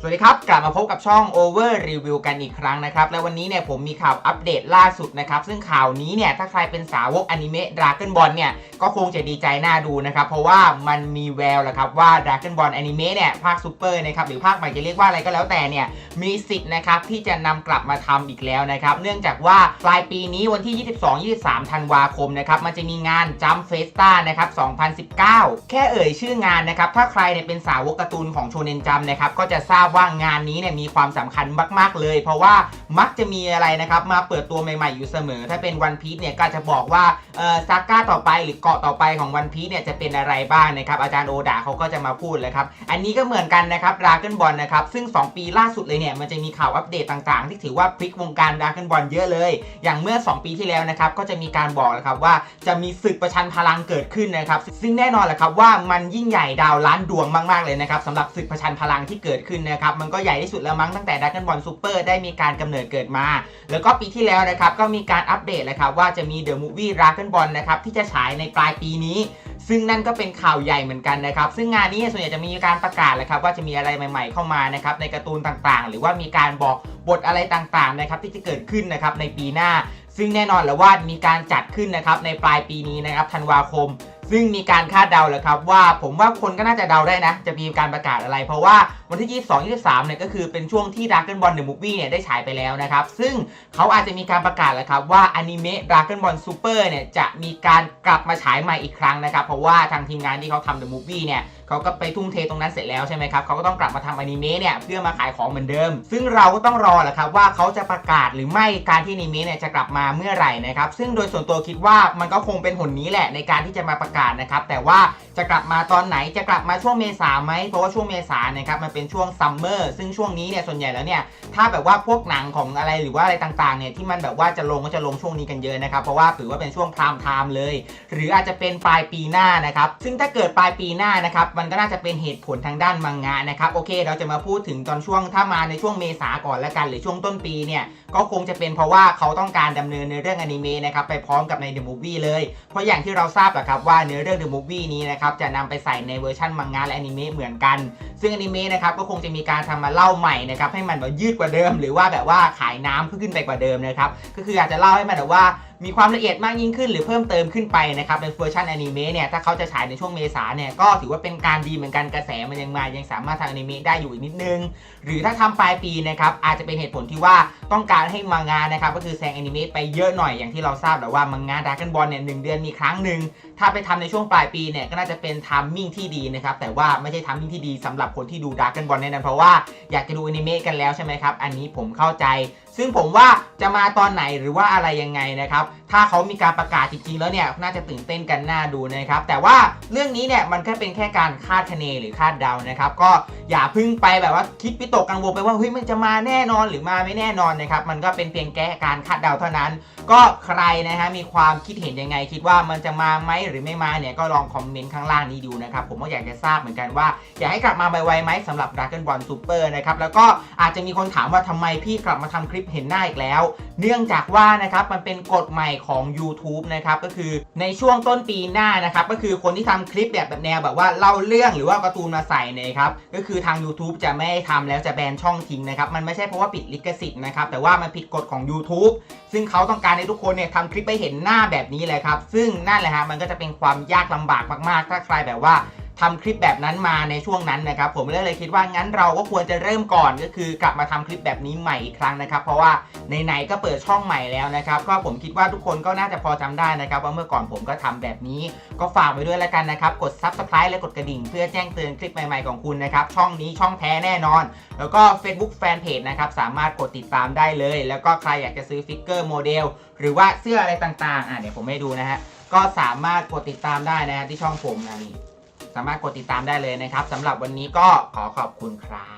สวัสดีครับ กลับมาพบกับช่อง Over Review กันอีกครั้งนะครับ และวันนี้เนี่ยผมมีข่าวอัปเดตล่าสุดนะครับ ซึ่งข่าวนี้เนี่ยถ้าใครเป็นสาวกอนิเมะ Dragon Ball เนี่ย ก็คงจะดีใจน่าดูนะครับ เพราะว่ามันมีแววแหละครับว่า Dragon Ball อนิเมะเนี่ย ภาคซูเปอร์นะครับ หรือภาคใหม่จะเรียกว่าอะไรก็แล้วแต่เนี่ย มีสิทธิ์นะครับ ที่จะนำกลับมาทำอีกแล้วนะครับ เนื่องจากว่าปลายปีนี้วันที่ 22-23 ธันวาคมนะครับมันจะมีงานจัมเฟสตานะครับ 2019 แค่เอ่ยชื่องานนะครับถ้าใครเนี่ยเป็นสาวกการ์ตูนของโชเนนจัมนะครับก็จะทราบว่างานนี้เนี่ยมีความสำคัญมาก ๆ เลย เพราะว่ามักจะมีอะไรนะครับมาเปิดตัวใหม่ๆอยู่เสมอ ถ้าเป็นวันพี e เนี่ยก็จะบอกว่าเออซาก้าต่อไปหรือเกาะต่อไปของวันพี e เนี่ยจะเป็นอะไรบ้างนะครับอาจารย์โอดาเขาก็จะมาพูดเลยครับอันนี้ก็เหมือนกันนะครับดราก้อนบอลนะครับซึ่ง 2 ปีล่าสุดเลยเนี่ยมันจะมีข่าวอัปเดตต่างๆ ที่ถือว่าพลิกวงการดราก้อนบอลเยอะเลย อย่างเมื่อ 2 ปีที่แล้วนะครับก็จะมีการบอกนะครับว่าจะมีศึกประชันพลังเกิดขึ้นนะครับซึ่งแน่นอนแหละครับว่ามันยิ่งใหญ่ดาวล้านดวงมากๆเลยนะครับสำหรับศึกประชันพลังที่เกิดขึ้นนะครับมันก็ใหญ่ที่สุดแล้วมั้งตั้งแต่ดราก้อนบอลซูเปอร์ได้มีการกำเนิดเกิดมา แล้วก็ปีที่แล้วนะครับก็มีการอัปเดตเลยครับว่าจะมีเดอะมูฟวี่ดราก้อนบอลนะครับที่จะฉายในปลายปีนี้ ซึ่งนั่นก็เป็นข่าวใหญ่เหมือนกันนะครับซึ่งงานนี้ส่วนใหญ่จะมีการประกาศแหละครับว่าจะมีอะไรใหม่ ๆ เข้ามานะครับในการ์ตูนต่างๆ หรือว่ามีการบอกบทอะไรต่างๆนะครับที่จะเกิดขึ้นนะครับในปีหน้า ซึ่งแน่นอนและว่ามีการจัดขึ้นนะครับในปลายปีนี้นะครับธันวาคมซึ่งมีการคาดเดาแหละครับว่าผมว่าคนก็น่าจะเดาได้นะ จะมีการประกาศอะไร เพราะว่าวันที่ 22 23 เนี่ยก็คือเป็นช่วงที่ Dragon Ball The Movie เนี่ยได้ฉายไปแล้วนะครับ ซึ่งเขาอาจจะมีการประกาศแหละครับว่าอนิเมะ Dragon Ball Super เนี่ยจะมีการกลับมาฉายใหม่อีกครั้งนะครับ เพราะว่าทางทีมงานที่เขาทำ The Movie เนี่ยเขาก็ไปทุ่มเทตรงนั้นเสร็จแล้วใช่ไหมครับ เขาก็ต้องกลับมาทำอนิเมะเนี่ยเพื่อมาขายของเหมือนเดิม ซึ่งเราก็ต้องรอแหละครับว่าเขาจะประกาศหรือไม่การที่อนิเมะเนี่ยจะกลับมาเมื่อไหร่นะครับ ซึ่งโดยส่วนตัวคิดว่ามันก็คงเป็นหนนี้แหละในการที่จะมาประกาศนะครับ แต่ว่าจะกลับมาตอนไหนจะกลับมาช่วงเมษาไหมเพราะว่าช่วงเมษานะครับมันเป็นช่วงซัมเมอร์ซึ่งช่วงนี้เนี่ยส่วนใหญ่แล้วเนี่ยถ้าแบบว่าพวกหนังของอะไรหรือว่าอะไรต่างๆเนี่ยที่มันแบบว่าจะลงก็จะลงช่วงนี้กันเยอะนะครับเพราะว่าถือว่าเป็นช่วงพรามไทม์เลย หรืออาจจะเป็นปลายปีหน้านะครับซึ่งถ้าเกิดปลายปีหน้านะครับมันก็น่าจะเป็นเหตุผลทางด้านมังงะนะครับโอเค เราจะมาพูดถึงตอนช่วงถ้ามาในช่วงเมษาก่อนล้วกัน หรือช่วงต้นปีเนี่ยก็คงจะเป็นเพราะว่าเขาต้องการดำเนินในเรื่องอนิเมะนะครับไปพร้อมกับในเดอะมูฟวี่เลย เพราะอย่างที่เราทราบแหละครับว่าเนื้อเรื่องเดอะมูฟวี่นี้นะครับจะนำไปใส่ในเวอร์ชันมังงะและอนิเมะเหมือนกันซึ่งอนิเมะนะครับก็คงจะมีการทำมาเล่าใหม่นะครับให้มันแบบยืดกว่าเดิม หรือว่าแบบว่าขายน้ำขึ้นไปกว่าเดิมนะครับก็คืออาจจะเล่าให้มันแบบว่า มีความละเอียดมากยิ่งขึ้นหรือเพิ่มเติมขึ้นไปนะครับในเวอร์ชันอนิเมะเนี่ย ถ้าเขาจะฉายในช่วงเมษาเนี่ยก็ถือว่าเป็นการดีเหมือนกันกระแสมันยังมา ยังสามารถทำอนิเมะได้อยู่อีกนิดนึง หรือถ้าทำปลายปีนะครับอาจจะเป็นเหตุผลที่ว่าต้องการให้มังงะนะครับก็คือแซงอนิเมะไปเยอะหน่อยอย่างที่เราทราบแล้วว่ามังงะดราก้อนบอลเนี่ยหนึ่งเดือนมีครั้งหนึ่งถ้าไปทำในช่วงปลายปีเนี่ยก็น่าจะเป็นทัมมิ่งที่ดีนะครับแต่ว่าไม่ใช่ทัมมิ่งที่ดีสำหรับคนที่ดูดราก้อนบอลแน่นอนเพราะว่าอยากจะดูอนิเมะกันแล้วใช่ไหมครับอันนี้ผมเข้าใจซึ่งผมว่าจะมาตอนไหนหรือว่าอะไรยังไงนะครับ ถ้าเขามีการประกาศจริงๆแล้วเนี่ยน่าจะตื่นเต้นกันน่าดูนะครับ แต่ว่าเรื่องนี้เนี่ยมันแค่เป็นแค่การคาดคะเนหรือคาดเดานะครับ ก็อย่าพึ่งไปแบบว่าคิดวิตกกังวลไปว่าเฮ้ยมันจะมาแน่นอนหรือมาไม่แน่นอนนะครับ มันก็เป็นเพียงแค่การคาดเดาเท่านั้น ก็ใครนะฮะมีความคิดเห็นยังไง คิดว่ามันจะมาไหมหรือไม่มาเนี่ยก็ลองคอมเมนต์ข้างล่างนี้ดูนะครับผมก็อยากจะทราบเหมือนกันว่า อยากให้กลับมาไวๆไหมสำหรับ Dragon Ball Super นะครับแล้วก็อาจจะมีคนถามว่าทำไมพี่กลับมาทำคลิปเห็นหน้าอีกแล้ว เนื่องจากว่านะครับมันเป็นกฎใหม่ของ YouTube นะครับก็คือในช่วงต้นปีหน้านะครับก็คือคนที่ทำคลิปแบบแบบแนวแบบว่าเล่าเรื่องหรือว่าการ์ตูนมาใส่เนี่ยครับก็คือทาง YouTube จะไม่ให้ทำแล้วจะแบนช่องทิ้งนะครับมันไม่ใช่เพราะว่าปิดลิขสิทธิ์นะครับแต่ว่ามันผิดกฎของ YouTube ซึ่งเขาต้องการให้ทุกคนเนี่ยทำคลิปไปเห็นหน้าแบบนี้เลยครับซึ่งนั่นแหละฮะมันก็จะเป็นความยากลำบากมากๆ ถ้าใครแบบว่า ทำคลิปแบบนั้นมาในช่วงนั้นนะครับ ผมเลยเลยคิดว่างั้นเราก็ควรจะเริ่มก่อนก็คือกลับมาทำคลิปแบบนี้ใหม่อีกครั้งนะครับ เพราะว่าไหนๆก็เปิดช่องใหม่แล้วนะครับก็ผมคิดว่าทุกคนก็น่าจะพอจำได้นะครับ ว่าเมื่อก่อนผมก็ทำแบบนี้ ก็ฝากไว้ด้วยแล้วกันนะครับ กด Subscribe และกดกระดิ่ง เพื่อแจ้งเตือนคลิปใหม่ๆของคุณนะครับช่องนี้ช่องแท้แน่นอน แล้วก็ Facebook Fanpage นะครับสามารถกดติดตามได้เลย แล้วก็ใครอยากจะซื้อฟิกเกอร์โมเดลหรือว่าเสื้ออะไรต่างๆอะเดี๋ยวผมให้ดูนะฮะก็สามารถกดติดตามได้นะที่ช่องผมนะนี่ สามารถกดติดตามได้เลยนะครับสำหรับวันนี้ก็ขอขอบคุณครับ